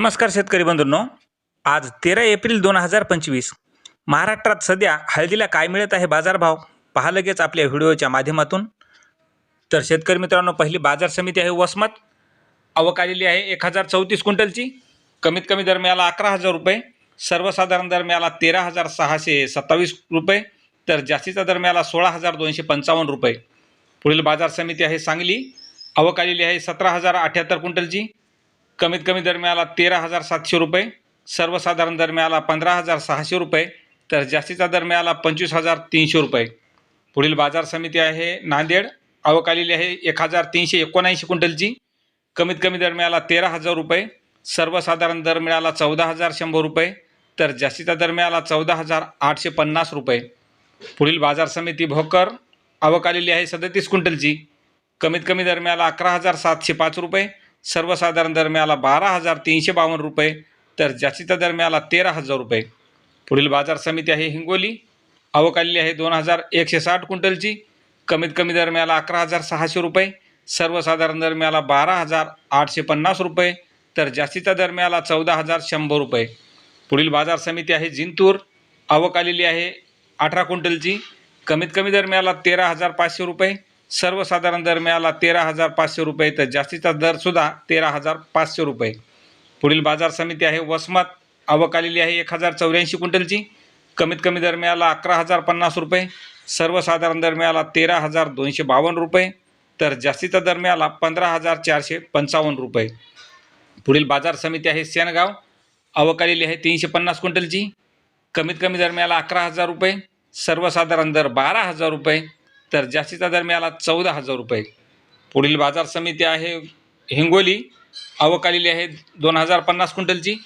नमस्कार शेतकरी बंधूंनो. आज तेरा एप्रिल दोन हजार पंचवीस. महाराष्ट्रात सध्या हळदीला काय मिळत आहे बाजारभाव? पहा लगेच आपल्या व्हिडिओच्या माध्यमातून. तर शेतकरी मित्रांनो पहिली बाजार समिती आहे वसमत. आवक आलेली आहे एक हजार चौतीस क्विंटलची. कमीत कमी दर मिळाला अकरा हजार रुपये. सर्वसाधारण दर मिळाला तेरा हजार सहाशे सत्तावीस रुपये. तर जास्तीचा दर मिळाला सोळा हजार दोनशे पंचावन्न रुपये. पुढील बाजार समिती आहे सांगली. आवक आलेली आहे सतरा हजार अठ्याहत्तर क्विंटलची. कमीत कमी दर मिळाला तेरा हजार सातशे रुपये सर्वसाधारण दर मिळाला पंधरा हजार सहाशे रुपये तर जास्तीचा दर मिळाला पंचवीस हजार तीनशे रुपये. पुढील बाजार समिती आहे नांदेड आवक आलेली आहे एक हजार तीनशे एकोणऐंशी क्विंटलची. कमीत कमी दर मिळाला तेरा हजार रुपये सर्वसाधारण दर मिळाला चौदा हजार शंभर रुपये तर जास्तीचा दर मिळाला चौदा हजार आठशे पन्नास रुपये. पुढील बाजार समिती भोकर आवक आलेली आहे सदतीस क्विंटलची. कमीत कमी दर मिळाला अकरा हजार सातशे पाच रुपये सर्वसाधारण दरम्याला बारा हजार तीनशे बावन्न रुपये तर जास्तीचा दरम्याला तेरा हजार रुपये. पुढील बाजार समिती आहे हिंगोली. आवक आलेली आहे दोन हजार एकशे साठ क्विंटलची. कमीत कमी दरम्याला अकरा हजार सहाशे रुपये. सर्वसाधारण दरम्याला बारा हजार आठशे पन्नास रुपये तर जास्तीचा दरम्याला चौदा हजार शंभर रुपये. पुढील बाजार समिती आहे जिंतूर. आवक आलेली आहे अठरा क्विंटलची. कमीत कमी दरम्याला तेरा हजार पाचशे रुपये. सर्वसाधारण दर मिळाला तेरा हजार पाचशे रुपये. तर जास्तीचा दरसुद्धा तेरा हजार पाचशे रुपये. पुढील बाजार समिती आहे वसमत. आवक आलेली आहे एक हजार चौऱ्याऐंशी क्विंटलची. कमीत कमी दर मिळाला अकरा हजार पन्नास रुपये. सर्वसाधारण दर मिळाला तेरा हजार दोनशे बावन्न रुपये. तर जास्तीचा दर मिळाला पंधरा हजार चारशे पंचावन्न रुपये. पुढील बाजार समिती आहे सेनगाव. आवक आलेली आहे तीनशे पन्नास क्विंटलची. कमीत कमी दर मिळाला अकरा हजार रुपये. सर्वसाधारण दर बारा हजार रुपये. तर जास्तीचा दर मिळाला चौदा हजार रुपये. पुढील बाजार समिती आहे हिंगोली. आवक आहे दोन हजार पन्नास क्विंटलची.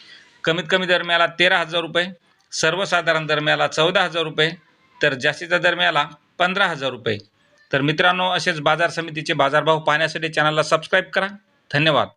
कमीत कमी दर मिळाला तेरा हजार रुपये. सर्वसाधारण दर मिळाला चौदा हजार रुपये. तर जास्तीचा दर मिळाला पंधरा हजार रुपये. तर मित्रांनो असेच बाजार समितीचे बाजारभाव पाहण्यासाठी चॅनलला सबस्क्राईब करा. धन्यवाद.